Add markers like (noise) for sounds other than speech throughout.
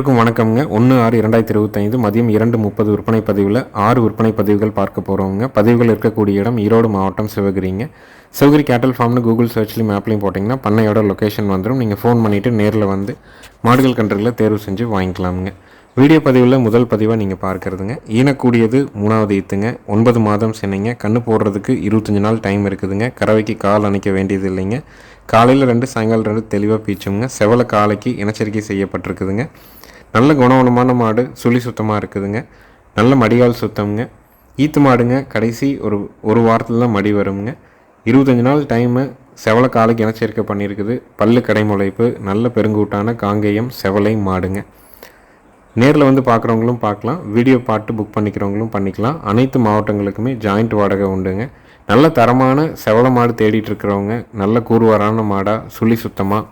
அனைவருக்கும் வணக்கம்ங்க. ஒன்று ஆறு இரண்டாயிரத்தி இருபத்தைந்து மதியம் இரண்டு முப்பது விற்பனை பதிவில் ஆறு விற்பனை பதிவுகள் பார்க்க போகிறோங்க பதிவுகள் இருக்கக்கூடிய இடம் ஈரோடு மாவட்டம் சிவகிரிங்க. சிவகிரி கேட்டல் ஃபார்ம்னு கூகுள் சர்ச்லையும் மேப்லையும் போட்டிங்கன்னா பண்ணையோட லொக்கேஷன் வந்துடும் நீங்கள் ஃபோன் பண்ணிவிட்டு நேரில் வந்து மாடுகள் கன்றுகளை தேர்வு செஞ்சு வாங்கிக்கலாமுங்க. வீடியோ பதிவில் முதல் பதிவாக நீங்கள் பார்க்குறதுங்க. ஈனக்கூடியது மூணாவது ஈத்துங்க. ஒன்பது மாதம் சென்னைங்க. கண்ணு போடுறதுக்கு இருபத்தஞ்சி நாள் டைம் இருக்குதுங்க. கறவைக்கு கால் அணைக்க வேண்டியது இல்லைங்க. காலையில் ரெண்டு சாயங்காலம் ரெண்டு தெளிவாக பீச்சுங்க. செவலை காலைக்கு இனச்சரிக்கை செய்யப்பட்டிருக்குதுங்க. நல்ல குணவனமான மாடு சுழி சுத்தமாக இருக்குதுங்க. நல்ல மடிகால் சுத்தம்ங்க. ஈத்து மாடுங்க கடைசி ஒரு ஒரு வாரத்தில் தான் மடி வருங்க. இருபத்தஞ்சி நாள் டைமு செவல காலைக்கு இனச்சேர்க்கை பண்ணியிருக்குது. பல்லு கடைமுளைப்பு நல்ல பெருங்கூட்டான காங்கேயம் செவலை மாடுங்க. நேரில் வந்து பார்க்குறவங்களும் பார்க்கலாம் வீடியோ பாட்டு புக் பண்ணிக்கிறவங்களும் பண்ணிக்கலாம். அனைத்து மாவட்டங்களுக்குமே ஜாயிண்ட் வாடகை உண்டுங்க. நல்ல தரமான செவல மாடு தேடிட்டு இருக்கிறவங்க நல்ல கூறுவாரான மாடாக சுழி சுத்தமாக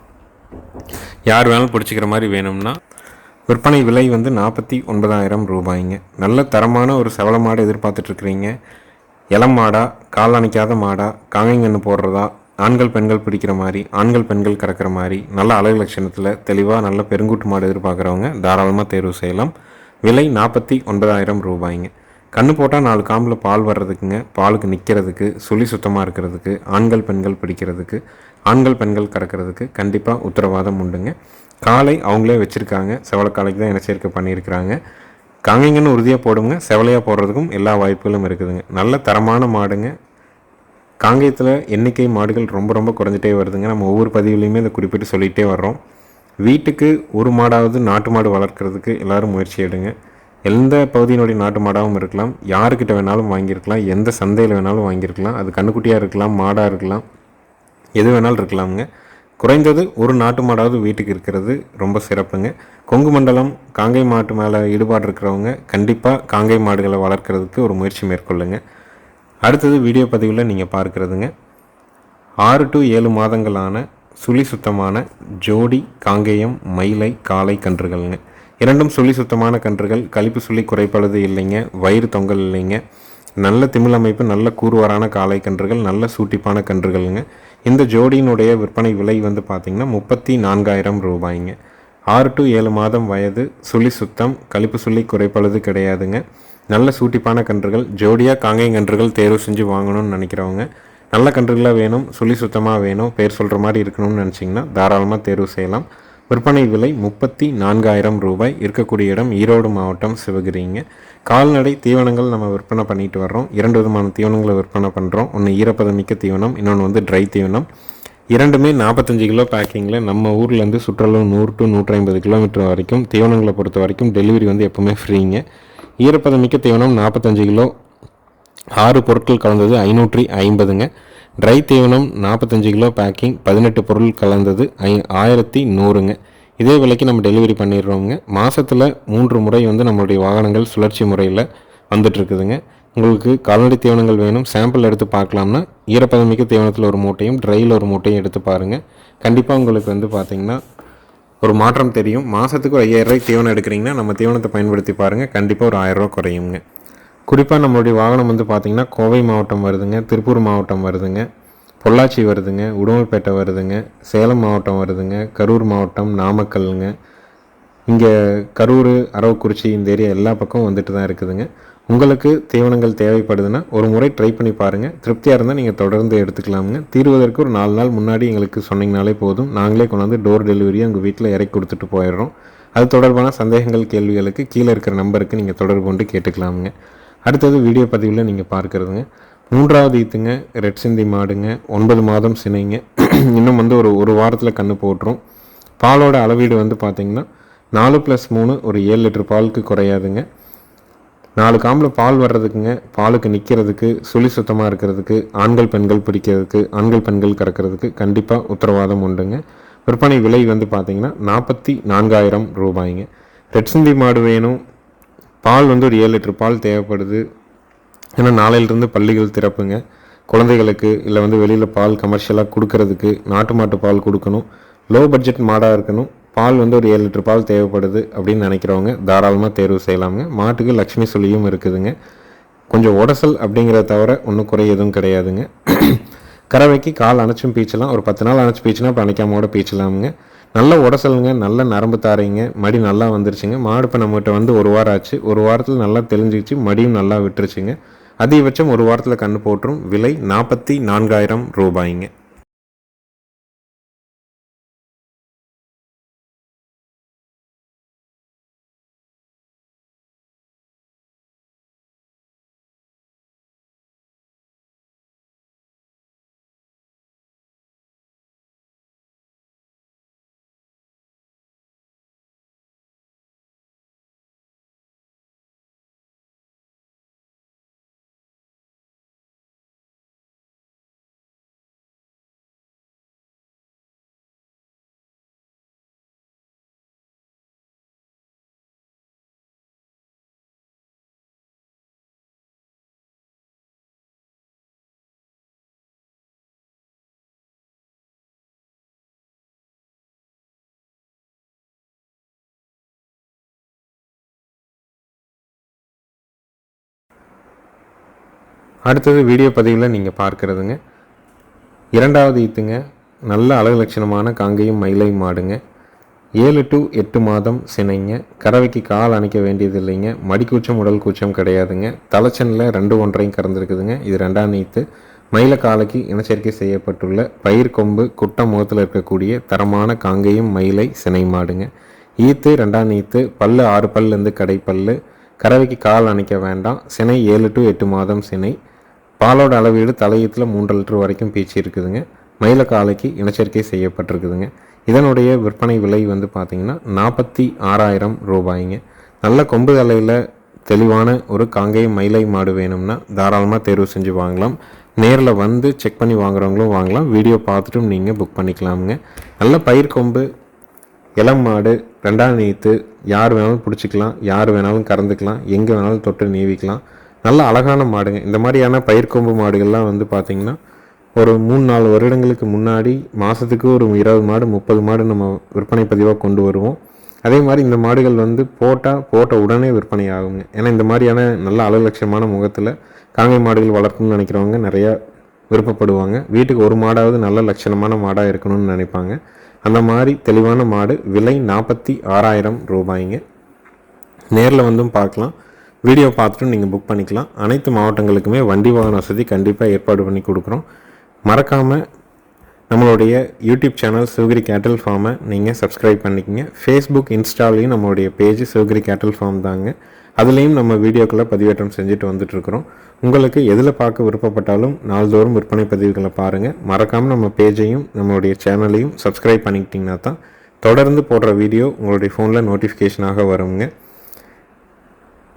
யார் வேணாலும் பிடிச்சிக்கிற மாதிரி வேணும்னா விற்பனை விலை வந்து நாற்பத்தி ஒன்பதாயிரம் ரூபாய்ங்க. நல்ல தரமான ஒரு செவல மாடு எதிர்பார்த்துட்ருக்குறீங்க இளம் மாடா கால் அணைக்காத மாடா காங்கைங்கன்னு போடுறதா ஆண்கள் பெண்கள் பிடிக்கிற மாதிரி ஆண்கள் பெண்கள் கறக்கிற மாதிரி நல்ல அழகு லட்சணத்தில் தெளிவாக நல்ல பெருங்கூட்டு மாடு எதிர்பார்க்குறவங்க தாராளமாக தேர்வு செய்யலாம். விலை நாற்பத்தி ஒன்பதாயிரம் ரூபாய்ங்க. கண்ணு போட்டால் நாலு காம்பில் பால் வர்றதுக்குங்க. பாலுக்கு நிற்கிறதுக்கு சுழி சுத்தமாக இருக்கிறதுக்கு ஆண்கள் பெண்கள் பிடிக்கிறதுக்கு ஆண்கள் பெண்கள் கறக்கிறதுக்கு கண்டிப்பாக உத்தரவாதம் உண்டுங்க. காலை அவங்களே வச்சுருக்காங்க. செவலக்காலைக்கு தான் இனச்சேர்க்கை பண்ணியிருக்கிறாங்க. காங்கைங்கன்னு உறுதியாக போடுங்க. செவலையாக போடுறதுக்கும் எல்லா வாய்ப்புகளும் இருக்குதுங்க. நல்ல தரமான மாடுங்க. காங்கேயத்தில் எண்ணிக்கை மாடுகள் ரொம்ப ரொம்ப குறைஞ்சிட்டே வருதுங்க. நம்ம ஒவ்வொரு பதிவுலையுமே இதை குறிப்பிட்டு சொல்லிகிட்டே வர்றோம். வீட்டுக்கு ஒரு மாடாவது நாட்டு மாடு வளர்க்குறதுக்கு எல்லோரும் முயற்சி எடுங்க. எந்த பகுதியினுடைய நாட்டு மாடாகவும் இருக்கலாம் யாருக்கிட்ட வேணாலும் வாங்கியிருக்கலாம் எந்த சந்தையில் வேணாலும் வாங்கியிருக்கலாம் அது கண்ணுக்குட்டியாக இருக்கலாம் மாடாக இருக்கலாம் எது வேணாலும் இருக்கலாமுங்க. குறைந்தது ஒரு நாட்டு மாடாவது வீட்டுக்கு இருக்கிறது ரொம்ப சிறப்புங்க. கொங்கு மண்டலம் காங்கை மாட்டு மேலே ஈடுபாடு இருக்கிறவங்க கண்டிப்பாக காங்கை மாடுகளை வளர்க்குறதுக்கு ஒரு முயற்சி மேற்கொள்ளுங்க. அடுத்தது வீடியோ பதிவில் நீங்கள் பார்க்குறதுங்க. ஆறு டு ஏழு மாதங்களான சுழி சுத்தமான ஜோடி காங்கேயம் மயிலை காளை கன்றுகள்ங்க. இரண்டும் சுழி சுத்தமான கன்றுகள். கழிப்பு சொல்லி குறைப்பழுது இல்லைங்க. வயிறு தொங்கல் இல்லைங்க. நல்ல திமிழ் அமைப்பு நல்ல கூறுவாரான காளை கன்றுகள் நல்ல சூட்டிப்பான கன்றுகள்ங்க. இந்த ஜோடியினுடைய விற்பனை விலை வந்து பார்த்திங்கன்னா முப்பத்தி நான்காயிரம் ரூபாய்ங்க. ஆறு டு ஏழு மாதம் வயது சுழி சுத்தம் கழிப்பு சுழி குறைப்பழுது கிடையாதுங்க. நல்ல சூட்டிப்பான கன்றுகள் ஜோடியாக காங்கை கன்றுகள் தேர்வு செஞ்சு வாங்கணும்னு நினைக்கிறவங்க நல்ல கன்றுகளாக வேணும் சுழி சுத்தமாக வேணும் பேர் சொல்கிற மாதிரி இருக்கணும்னு நினச்சிங்கன்னா தாராளமாக தேர்வு செய்யலாம். விற்பனை விலை முப்பத்தி நான்காயிரம் ரூபாய். இருக்கக்கூடிய இடம் ஈரோடு மாவட்டம் சிவகிரிங்க. கால்நடை தீவனங்கள் நம்ம விற்பனை பண்ணிட்டு வர்றோம். இரண்டு விதமான தீவனங்களை விற்பனை பண்ணுறோம் ஒன்று ஈரப்பதமிக்க தீவனம் இன்னொன்று வந்து ட்ரை தீவனம். இரண்டுமே நாற்பத்தஞ்சு கிலோ பேக்கிங்கில் நம்ம ஊர்லேருந்து சுற்றளவு நூறு டு நூற்றி ஐம்பது கிலோமீட்டர் வரைக்கும் தீவனங்களை பொறுத்த வரைக்கும் டெலிவரி வந்து எப்போவுமே ஃப்ரீங்க ஈரப்பதமிக்க தீவனம் நாற்பத்தஞ்சு கிலோ. ஆறு பொருட்கள் கலந்தது ஐநூற்றி ஐம்பதுங்க. ட்ரை தீவனம் நாற்பத்தஞ்சு கிலோ பேக்கிங் பதினெட்டு பொருள் கலந்தது ஐ ஆயிரத்தி நூறுங்க. இதே விலைக்கு நம்ம டெலிவரி பண்ணிடுறோங்க மாதத்தில் மூன்று முறை வந்து நம்மளுடைய வாகனங்கள் சுழற்சி முறையில் வந்துட்டுருக்குதுங்க. உங்களுக்கு கால்நடை தீவனங்கள் வேணும் சாம்பிள் எடுத்து பார்க்கலாம்னா ஈரப்பதமிக்க தீவனத்தில் ஒரு மூட்டையும் ட்ரையில் ஒரு மூட்டையும் எடுத்து பாருங்கள் கண்டிப்பாக உங்களுக்கு வந்து பார்த்திங்கன்னா ஒரு மாற்றம் தெரியும். மாதத்துக்கு ஒரு ஐயாயிரரூவாய்க்கு தீவனம் எடுக்கிறீங்கன்னா நம்ம தீவனத்தை பயன்படுத்தி பாருங்கள் கண்டிப்பாக ஒரு ஆயிரரூவா குறையுங்க. குறிப்பாக நம்மளுடைய வாகனம் வந்து பார்த்திங்கன்னா கோவை மாவட்டம் வருதுங்க திருப்பூர் மாவட்டம் வருதுங்க பொள்ளாச்சி வருதுங்க உடுமல்பேட்டை வருதுங்க சேலம் மாவட்டம் வருதுங்க கரூர் மாவட்டம் நாமக்கல்ங்க இங்கே கரூர் அரவக்குறிச்சி இந்த ஏரியா எல்லா பக்கம் வந்துட்டு தான் இருக்குதுங்க. உங்களுக்கு தீவனங்கள் தேவைப்படுதுன்னா ஒரு முறை ட்ரை பண்ணி பாருங்கள் திருப்தியாக இருந்தால் நீங்கள் தொடர்ந்து எடுத்துக்கலாமுங்க. தீர்வதற்கு ஒரு நாலு நாள் முன்னாடி எங்களுக்கு சொன்னீங்கனாலே போதும். நாங்களே கொண்டாந்து டோர் டெலிவரியை உங்கள் வீட்டில் இறக்கி கொடுத்துட்டு போயிடுறோம். அது தொடர்பான சந்தேகங்கள் கேள்விகளுக்கு கீழே இருக்கிற நம்பருக்கு நீங்கள் தொடர்பு கொண்டு கேட்டுக்கலாமுங்க. அடுத்தது வீடியோ பதிவில் நீங்கள் பார்க்குறதுங்க. மூன்றாவது ஈத்துங்க ரெட் சிந்தி மாடுங்க ஒன்பது மாதம் சினைங்க. (clears throat) இன்னும் வந்து ஒரு ஒரு வாரத்தில் கன்று போட்டுரும். பாலோட அளவீடு வந்து பார்த்திங்கன்னா நாலு ப்ளஸ் மூணு ஒரு ஏழு லிட்டர் பாலுக்கு குறையாதுங்க. நாலு காம்பில் பால் வர்றதுக்குங்க பாலுக்கு நிற்கிறதுக்கு சுழி சுத்தமாக இருக்கிறதுக்கு ஆண்கள் பெண்கள் பிடிக்கிறதுக்கு ஆண்கள் பெண்கள் கறக்கிறதுக்கு கண்டிப்பாக உத்தரவாதம் உண்டுங்க. விற்பனை விலை வந்து பார்த்திங்கன்னா நாற்பத்தி நான்காயிரம் ரூபாய்ங்க. ரெட் சிந்தி மாடு வேணும் பால் வந்து ஒரு ஏழு லிட்டர் பால் தேவைப்படுது. ஏன்னா நாளையிலிருந்து பள்ளிகள் திறப்புங்க. குழந்தைகளுக்கு இல்லை வந்து வெளியில் பால் கமர்ஷியலாக கொடுக்கறதுக்கு நாட்டு மாட்டு பால் கொடுக்கணும். லோ பட்ஜெட் மாடாக இருக்கணும். பால் வந்து ஒரு ஏழு லிட்டர் பால் தேவைப்படுது அப்படின்னு நினைக்கிறவங்க தாராளமாக தேர்வு செய்யலாமுங்க. மாட்டுக்கு லக்ஷ்மி சொல்லியும் இருக்குதுங்க. கொஞ்சம் உடசல் அப்படிங்கிறத தவிர ஒன்றும் குறை எதுவும் கிடையாதுங்க. கறவைக்கு கால் அணைச்சும் பீச்சலாம் ஒரு பத்து நாள் அணைச்சி பீச்சுனா அப்புறம் அணைக்காமோட பீச்சலாமுங்க. நல்ல உடசலுங்க நல்ல நரம்பு தாரைங்க மடி நல்லா வந்துருச்சுங்க. மாடு இப்போ நம்மகிட்ட வந்து ஒரு வாரம் ஆச்சு. ஒரு வாரத்தில் நல்லா தெளிஞ்சிச்சு மடியும் நல்லா விட்டுருச்சுங்க. அதிகபட்சம் ஒரு வாரத்தில் கண்ணு போட்டுரும். விலை நாற்பத்தி நான்காயிரம் ரூபாய்ங்க. அடுத்தது வீடியோ பதிவில் நீங்கள் பார்க்குறதுங்க. இரண்டாவது ஈத்துங்க நல்ல அழகு லட்சணமான காங்கையும் மயிலை மாடுங்க. ஏழு டு எட்டு மாதம் சினைங்க. கறவைக்கு கால் அணைக்க வேண்டியது இல்லைங்க மடிக்கூச்சம் உடல் கூச்சம் கிடையாதுங்க. தலைச்சனில் ரெண்டு ஒன்றையும் கறந்துருக்குதுங்க. இது ரெண்டாம் நீத்து மயில காலைக்கு இனச்சேர்க்கை செய்யப்பட்டுள்ள பயிர் கொம்பு குட்டம் முகத்தில் இருக்கக்கூடிய தரமான காங்கையும் மயிலை சினை மாடுங்க. ஈத்து ரெண்டாம் நீத்து பல்லு ஆறு பல்லேருந்து கடைப்பல்லு. கறவைக்கு கால் அணைக்க வேண்டாம். சினை ஏழு டு எட்டு மாதம் சினை. பாலோட அளவீடு தலையத்தில் மூன்று லிட்டர் வரைக்கும் பீச்சு இருக்குதுங்க. மயில காலைக்கு இனச்சேர்க்கை செய்யப்பட்டிருக்குதுங்க. இதனுடைய விற்பனை விலை வந்து பார்த்திங்கன்னா நாற்பத்தி ஆறாயிரம் ரூபாய்ங்க. நல்ல கொம்பு தலையில் தெளிவான ஒரு காங்கை மயிலை மாடு வேணும்னா தாராளமாக தேர்வு செஞ்சு வாங்கலாம். நேரில் வந்து செக் பண்ணி வாங்குறவங்களும் வாங்கலாம். வீடியோ பார்த்துட்டும் நீங்கள் புக் பண்ணிக்கலாமுங்க. நல்ல பயிர் கொம்பு இளம் மாடு ரெண்டாம் நீத்து யார் வேணாலும் பிடிச்சிக்கலாம் யார் வேணாலும் கறந்துக்கலாம் எங்கே வேணாலும் தொட்டு நீவிக்கலாம். நல்ல அழகான மாடுங்க. இந்த மாதிரியான பயிர்கொம்பு மாடுகள்லாம் வந்து பார்த்திங்கன்னா ஒரு மூணு நாலு வருடங்களுக்கு முன்னாடி மாதத்துக்கு ஒரு இருபது மாடு முப்பது மாடு நம்ம விற்பனை பதிவாக கொண்டு வருவோம். அதே மாதிரி இந்த மாடுகள் வந்து போட்டால் போட்ட உடனே விற்பனை ஆகுங்க. ஏன்னா இந்த மாதிரியான நல்ல அலலட்சியமான முகத்தில் காங்கை மாடுகள் வளர்க்கணும்னு நினைக்கிறவங்க நிறையா விருப்பப்படுவாங்க. வீட்டுக்கு ஒரு மாடாவது நல்ல லட்சணமான மாடாக இருக்கணும்னு நினைப்பாங்க. அந்த மாதிரி தெளிவான மாடு விலை நாற்பத்தி ஆறாயிரம் ரூபாய்ங்க. நேரில் வந்தும் பார்க்கலாம். வீடியோ பார்த்துட்டு நீங்கள் புக் பண்ணிக்கலாம். அனைத்து மாவட்டங்களுக்குமே வண்டி வாகன வசதி கண்டிப்பாக ஏற்பாடு பண்ணி கொடுக்குறோம். மறக்காமல் நம்மளுடைய யூடியூப் சேனல் சிவகிரி கேட்டல் ஃபார்மை நீங்கள் சப்ஸ்கிரைப் பண்ணிக்கங்க. ஃபேஸ்புக் இன்ஸ்டாலையும் நம்மளுடைய பேஜ் சிவகிரி கேட்டல் ஃபார்ம் தாங்க. அதுலேயும் நம்ம வீடியோக்களை பதிவேற்றம் செஞ்சுட்டு வந்துட்டுருக்குறோம் உங்களுக்கு எதில் பார்க்க விருப்பப்பட்டாலும் நாள்தோறும் விற்பனை பதிவுகளை பாருங்கள் மறக்காமல் நம்ம பேஜையும் நம்மளுடைய சேனலையும் சப்ஸ்கிரைப் பண்ணிக்கிட்டிங்கன்னா தான் தொடர்ந்து போடுற வீடியோ உங்களுடைய ஃபோனில் நோட்டிஃபிகேஷனாக வருங்க.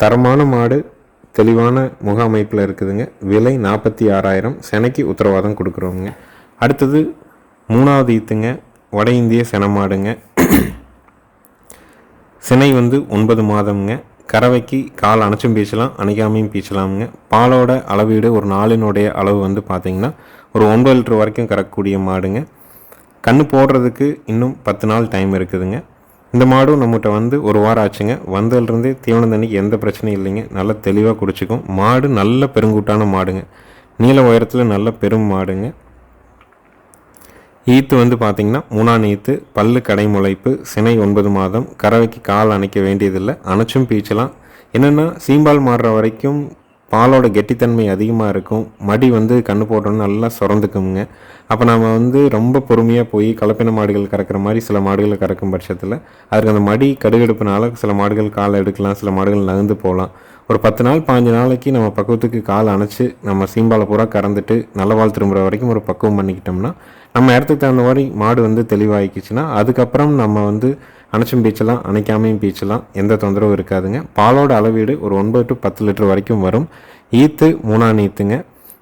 தரமான மாடு தெளிவான முக அமைப்பில் இருக்குதுங்க. விலை நாற்பத்தி ஆறாயிரம். செனைக்கு உத்தரவாதம் கொடுக்குறோங்க அடுத்தது மூணாவது ஈத்துங்க. வட இந்திய செனமாடுங்க சினை வந்து ஒன்பது மாதம்ங்க. கறவைக்கு கால் அணைச்சும் பீச்சலாம் அணைக்காமையும் பீச்சலாமுங்க. பாலோட அளவீடு ஒரு நாளினுடைய அளவு வந்து பார்த்திங்கன்னா ஒரு ஒன்பது லிட்டர் வரைக்கும் கறக்கக்கூடிய மாடுங்க. கன்று போடுறதுக்கு இன்னும் பத்து நாள் டைம் இருக்குதுங்க. இந்த மாடும் நம்மகிட்ட வந்து ஒரு வாரம் ஆச்சுங்க. வந்ததுலேருந்தே தீவனம் தண்ணிக்கு எந்த பிரச்சனையும் இல்லைங்க. நல்லா தெளிவாக குடிச்சிக்கும். மாடு நல்ல பெருங்கூட்டான மாடுங்க. நீல உயரத்தில் நல்ல பெரும் மாடுங்க. ஈத்து வந்து பார்த்திங்கன்னா மூணாம் ஈத்து பல்லு கடை முளைப்பு சினை ஒன்பது மாதம் கறவைக்கு கால் அணைக்க வேண்டியதில்லை. அணைச்சும் பீச்சலாம் என்னென்னா சீம்பால் மாறுற வரைக்கும் பாலோட கெட்டித்தன்மை அதிகமாக இருக்கும். மடி வந்து கண்ணு போட்டோன்னு நல்லா சுரந்துக்குங்க அப்போ நம்ம வந்து ரொம்ப பொறுமையாக போய் கலப்பின மாடுகள் கறக்கிற மாதிரி சில மாடுகளை கறக்கும் பட்சத்தில் அதுக்கு அந்த மடி கடுகெடுப்புனால சில மாடுகள் காலை எடுக்கலாம் சில மாடுகள் நகர்ந்து போகலாம். ஒரு பத்து நாள் பாஞ்சு நாளைக்கு நம்ம பக்குவத்துக்கு கால் அணைச்சி நம்ம சீம்பாலை பூரா கறந்துட்டு நல்ல வாழ் திரும்புகிற வரைக்கும் ஒரு பக்குவம் பண்ணிக்கிட்டோம்னா நம்ம இடத்துக்கு தகுந்த மாதிரி மாடு வந்து தெளிவாகிக்குச்சுன்னா அதுக்கப்புறம் நம்ம வந்து அணைச்சும் பீச்சலாம் அணைக்காமையும் பீச்சலாம் எந்த தொந்தரவும் இருக்காதுங்க. பாலோட அளவீடு ஒரு ஒன்பது டு பத்து லிட்டர் வரைக்கும் வரும். ஈத்து மூணாம் நீத்துங்க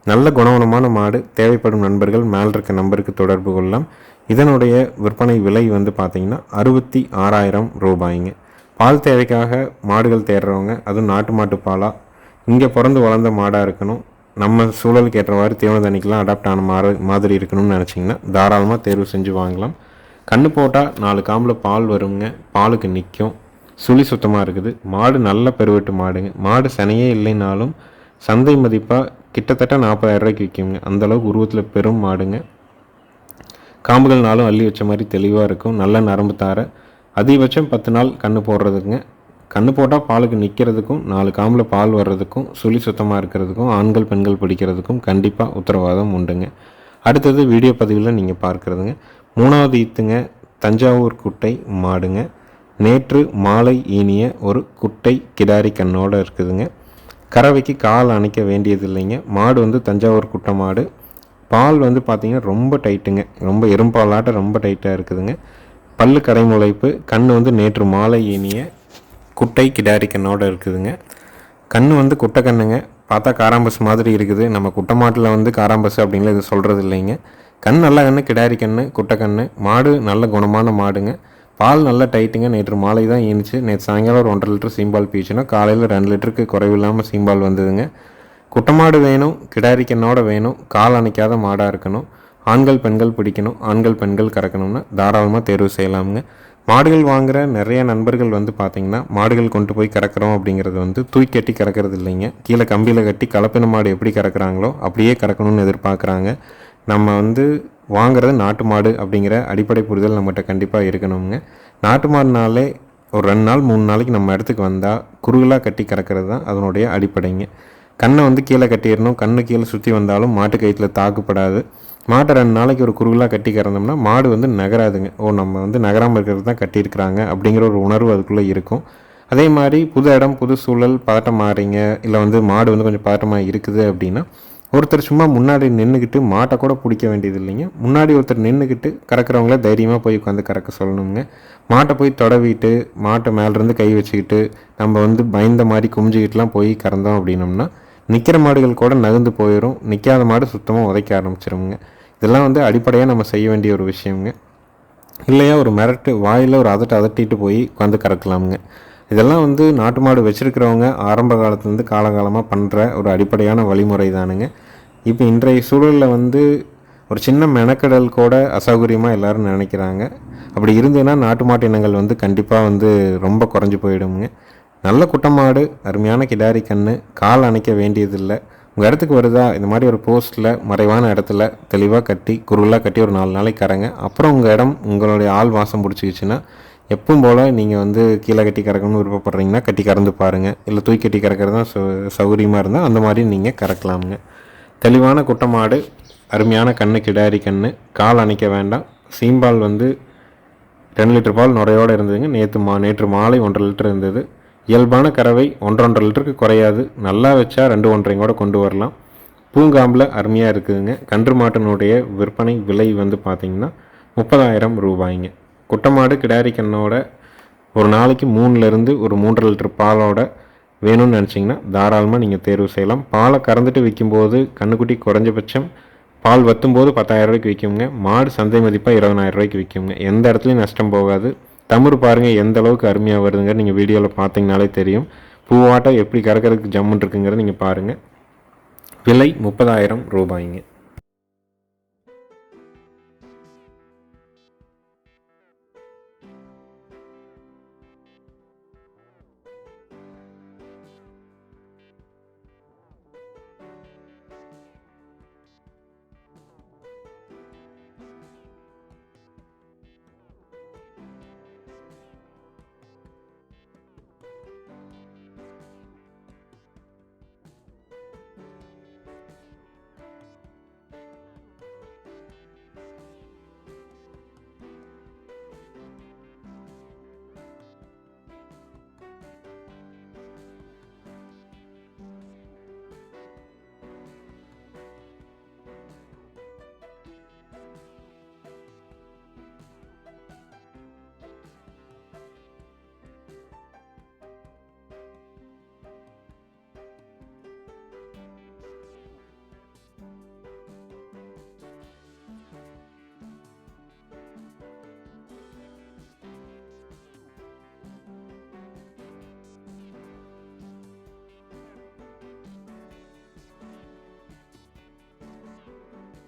நல்ல குணவனமான மாடு தேவைப்படும் நண்பர்கள் மேல் இருக்க நம்பருக்கு தொடர்பு கொள்ளலாம். இதனுடைய விற்பனை விலை வந்து பார்த்திங்கன்னா அறுபத்தி ஆறாயிரம் ரூபாய்ங்க. பால் தேவைக்காக மாடுகள் தேடுறவங்க அதுவும் நாட்டு மாட்டு பாலாக இங்கே பிறந்து வளர்ந்த மாடாக இருக்கணும். நம்ம சூழலுக்கு ஏற்றவாறு தீவன தண்ணிக்கெலாம் அடாப்ட் ஆன மாறு மாதிரி இருக்கணும்னு நினச்சிங்கன்னா தாராளமாக தேர்வு செஞ்சு வாங்கலாம். கண்ணு போட்டால் நாலு காம்பில் பால் வருங்க பாலுக்கு நிற்கும் சுழி சுத்தமாக இருக்குது. மாடு நல்ல பெருவெட்டு மாடுங்க. மாடு சனையே இல்லைனாலும் சந்தை மதிப்பாக கிட்டத்தட்ட நாற்பதாயிரம் ரூபாய்க்கு விற்குங்க அந்தளவுக்கு உருவத்தில் பெரும் மாடுங்க. காம்புகள் நாளும் அள்ளி வச்ச மாதிரி தெளிவாக இருக்கும். நல்ல நரம்பு தார. அதிகபட்சம் பத்து நாள் கன்று போடுறதுங்க கன்று போட்டால் பாலுக்கு நிற்கிறதுக்கும் நாலு காம்பில் பால் வர்றதுக்கும் சுழி சுத்தமாக இருக்கிறதுக்கும் ஆண்கள் பெண்கள் பிடிக்கிறதுக்கும் கண்டிப்பாக உத்தரவாதம் உண்டுங்க. அடுத்தது வீடியோ பதிவில் நீங்கள் பார்க்குறதுங்க. மூணாவது ஈத்துங்க தஞ்சாவூர் குட்டை மாடுங்க. நேற்று மாலை ஈனிய ஒரு குட்டை கிடாரி கண்ணோடு இருக்குதுங்க. கறவைக்கு கால் அணைக்க வேண்டியது இல்லைங்க மாடு வந்து தஞ்சாவூர் குட்டை மாடு. பால் வந்து பார்த்திங்கன்னா ரொம்ப டைட்டுங்க. ரொம்ப எறும்பாலாட்ட ரொம்ப டைட்டாக இருக்குதுங்க. பல்லு கடைமுளைப்பு கண் வந்து நேற்று மாலை இனிய குட்டை கிடாரி கண்ணோடு இருக்குதுங்க. கண் வந்து குட்டை கண்ணுங்க. பார்த்தா காராம்பஸ் மாதிரி இருக்குது. நம்ம குட்டை மாட்டில் வந்து காராம்பஸ் அப்படிங்கிற இது சொல்கிறது இல்லைங்க கண் நல்ல கண்ணு கிடாரி கண்ணு குட்டை கண்ணு. மாடு நல்ல குணமான மாடுங்க. பால் நல்லா டைட்டுங்க நேற்று மாலை தான் ஈனுச்சு நேற்று சாயங்காலம் ஒரு ஒன்றரை லிட்டர் சீம்பால் பீச்சுன்னா காலையில் ரெண்டு லிட்டருக்கு குறைவில்லாமல் சீம்பால் வந்ததுங்க. குட்டை மாடு வேணும் கிடாரிக்கனோட வேணும் கால் அணைக்காத மாடாக இருக்கணும் ஆண்கள் பெண்கள் பிடிக்கணும் ஆண்கள் பெண்கள் கறக்கணும்னா தாராளமாக தேர்வு செய்யலாமுங்க. மாடுகள் வாங்குகிற நிறைய நண்பர்கள் வந்து பார்த்திங்கன்னா மாடுகள் கொண்டு போய் கறக்கிறோம் அப்படிங்கிறது வந்து தூக்கி கட்டி கறக்கிறது இல்லைங்க. கீழே கம்பியில் கட்டி கலப்பின மாடு எப்படி கறக்குறாங்களோ அப்படியே கறக்கணும்னு எதிர்பார்க்குறாங்க. நம்ம வந்து வாங்குறது நாட்டு மாடு அப்படிங்கிற அடிப்படை புரிதல் நம்மகிட்ட கண்டிப்பாக இருக்கணுங்க நாட்டு மாடுனாலே ஒரு ரெண்டு நாள் மூணு நாளைக்கு நம்ம இடத்துக்கு வந்தால் குறுகலாக கட்டி கறக்கிறது தான் அதனுடைய அடிப்படைங்க. கண்ணை வந்து கீழே கட்டிடணும். கண்ணு கீழே சுற்றி வந்தாலும் மாட்டு கயிற்றில் தாக்குப்படாது. மாட்டை ரெண்டு நாளைக்கு ஒரு குறுகலாக கட்டி கறந்தோம்னா மாடு வந்து நகராதுங்க. ஓ நம்ம வந்து நகராமல் இருக்கிறது தான் கட்டியிருக்கிறாங்க அப்படிங்கிற ஒரு உணர்வு அதுக்குள்ளே இருக்கும். அதே மாதிரி புது இடம் புது சூழல் பதட்டம் மாறிங்க இல்லை வந்து மாடு வந்து கொஞ்சம் பதட்டமாக இருக்குது அப்படின்னா ஒருத்தர் சும்மா முன்னாடி நின்றுக்கிட்டு மாட்டை கூட பிடிக்க வேண்டியது இல்லைங்க முன்னாடி ஒருத்தர் நின்றுக்கிட்டு கறக்கிறவங்கள தைரியமாக போய் உட்காந்து கறக்க சொல்லணுங்க. மாட்டை போய் தொடவிட்டு மாட்டை மேலேருந்து கை வச்சுக்கிட்டு நம்ம வந்து பயந்த மாதிரி குமிஞ்சிக்கிட்டுலாம் போய் கறந்தோம் அப்படின்னோம்னா நிற்கிற மாடுகள் கூட நகர்ந்து போயிடும் நிற்காத மாடு சுத்தமாக உதைக்க ஆரம்பிச்சிருங்க இதெல்லாம் வந்து அடிப்படையாக நம்ம செய்ய வேண்டிய ஒரு விஷயங்க இல்லையா ஒரு மிரட்டு வாயில் ஒரு அதட்டு அதட்டிட்டு போய் உட்காந்து கறக்கலாமுங்க. இதெல்லாம் வந்து நாட்டு மாடு வச்சுருக்கிறவங்க ஆரம்ப காலத்துலேருந்து காலகாலமாக பண்ணுற ஒரு அடிப்படையான வழிமுறை தானுங்க. இப்போ இன்றைய சூழலில் வந்து ஒரு சின்ன மெனக்கடல் கூட அசௌகரியமாக எல்லோரும் நினைக்கிறாங்க. அப்படி இருந்ததுன்னா நாட்டு மாட்டு இனங்கள் வந்து கண்டிப்பாக வந்து ரொம்ப குறைஞ்சி போயிடுங்க நல்ல குட்டமாடு அருமையான கிடாரி கன்று கால் அணைக்க வேண்டியதில்லை. உங்கள் இடத்துக்கு வருதா? இந்த மாதிரி ஒரு போஸ்ட்டில் மறைவான இடத்துல தெளிவாக கட்டி குருளாக கட்டி ஒரு நாலு நாளைக்கு கரங்க. அப்புறம் உங்கள் இடம் உங்களுடைய ஆள் வாசம் பிடிச்சிக்கிச்சின்னா எப்பவும் போல் நீங்கள் வந்து கீழே கட்டி கறக்கணும்னு விருப்பப்படுறீங்கன்னா கட்டி கறந்து பாருங்கள் இல்லை தூக்கி கட்டி கறக்கிறது தான் சௌ சௌகரியமாக இருந்தால் அந்த மாதிரி நீங்கள் கறக்கலாமுங்க. தெளிவான குட்டமாடு அருமையான கண்ணு கிடாரி கண்ணு கால் அணைக்க வேண்டாம். சீம்பால் வந்து ரெண்டு லிட்டர் பால் நுரையோடு இருந்ததுங்க. நேற்று மா நேற்று மாலை ஒன்றரை லிட்டர் இருந்தது. இயல்பான கறவை ஒன்றரை லிட்டருக்கு குறையாது. நல்லா வச்சா ரெண்டு ஒன்றையும் கூட கொண்டு வரலாம். பூங்காம்பில் அருமையாக இருக்குதுங்க. கன்று மாட்டினுடைய விற்பனை விலை வந்து பார்த்திங்கன்னா முப்பதாயிரம் ரூபாய்ங்க. குட்டமாடு கிடாரி கண்ணோட ஒரு நாளைக்கு மூணுலேருந்து ஒரு மூன்றரை லிட்டர் பாலோட வேணும்னு நினச்சிங்கன்னா தாராளமாக நீங்கள் தேர்வு செய்யலாம். பாலை கறந்துட்டு விற்கும்போது கண்ணுக்குட்டி குறைஞ்சபட்சம் பால் வத்தும்போது பத்தாயிரம் ரூபாய்க்கு விற்குங்க மாடு சந்தை மதிப்பாக இருபதாயிரம் ரூபாய்க்கு விற்குங்க எந்த இடத்துலையும் நஷ்டம் போகாது. தமிழ் பாருங்கள் எந்த அளவுக்கு அருமையாக வருதுங்க. நீங்கள் வீடியோவில் பார்த்தீங்கனாலே தெரியும். பூவாட்டம் எப்படி கறக்கிறதுக்கு ஜம்முன் இருக்குங்கிறத நீங்கள் பாருங்கள் விலை முப்பதாயிரம் ரூபாய்ங்க.